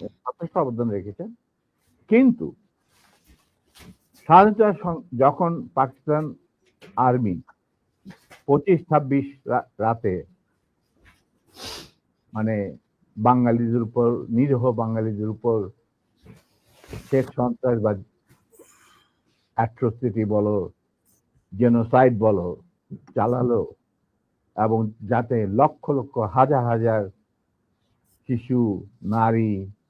যথেষ্ট অবদান রেখেছেন। কিন্তু স্বাধীনতা যখন পাকিস্তান আর্মি পঁচিশ ছাব্বিশ রাতে মানে বাঙালিদের উপর, নিরীহ বাঙালিদের উপর শেখ সন্ত্রাসবাদ, অ্যাট্রোসিটি বলো, জেনোসাইড বলো, চালালো এবং যাতে লক্ষ লক্ষ হাজার হাজার শিশু, নারী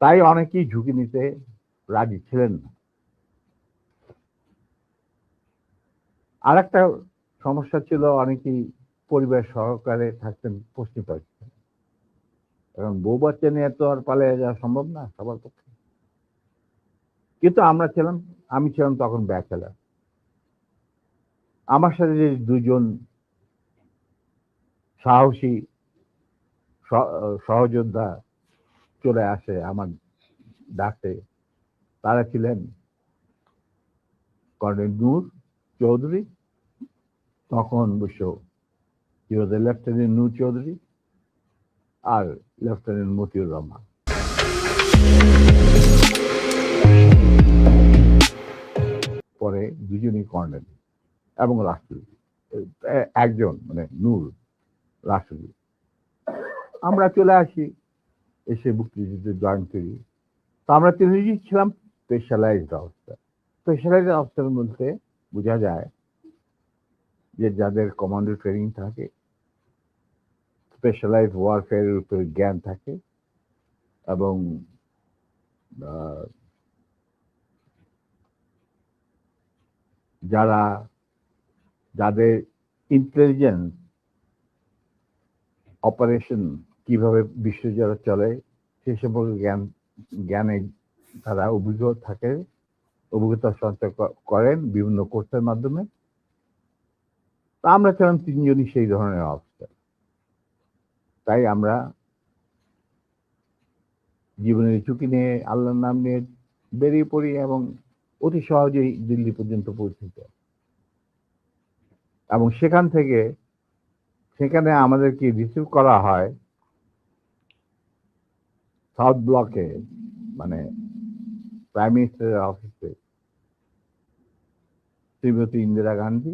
তাই অনেকেই ঝুঁকি নিতে রাজি ছিলেন না। আর একটা সমস্যা ছিল, অনেকেই পরিবার সহকারে থাকতেন পশ্চিম পাকিস্তান। এখন বউ বাচ্চা নিয়ে তো আর পালিয়ে যাওয়া সম্ভব না সবার পক্ষে। কিন্তু আমরা ছিলাম, আমি ছিলাম তখন ব্যাচেলার। আমার সাথে যে দুজন সাহসী সহযোদ্ধা চলে আসে আমার ডাকে। তারা ছিলেন কর্নেল নূর চৌধুরী, তখন অবশ্য হি লেফটেন্যান্ট নূর চৌধুরী আর লেফটেন্যান্ট মতিউর রহমান। পরে দুজনই কর্নেল এবং রাষ্ট্রপতি একজন মানে নূর রাষ্ট্রপতি আমরা চলে আসি এসে মুক্তিযুদ্ধে জয়েন করি তো আমরা তিনজনই ছিলাম স্পেশালাইজড অবস্থা স্পেশালাইজড অবস্থার মধ্যে বোঝা যায় যে যাদের কমান্ডো ট্রেনিং থাকে স্পেশালাইজ ওয়ারফেয়ারের উপরে জ্ঞান থাকে এবং যারা, যাদের ইন্টেলিজেন্স অপারেশন কীভাবে বিশ্বজুড়ে চলে, সে সম্পর্কে জ্ঞান, জ্ঞানে তারা অভিজ্ঞ থাকে, অভিজ্ঞতা সঞ্চয় করেন বিভিন্ন কোর্সের মাধ্যমে। তা আমরা ছিলাম তিনজনই সেই ধরনের অবস্থা। তাই আমরা জীবনের ঝুঁকি নিয়ে, আল্লাহর নাম নিয়ে বেরিয়ে পড়ি এবং অতি সহজেই দিল্লি পর্যন্ত পৌঁছে যায় এবং সেখান থেকে, সেখানে আমাদেরকে রিসিভ করা হয় সাউথ ব্লকে মানে প্রাইম মিনিস্টারের অফিসে শ্রীমতী ইন্দিরা গান্ধী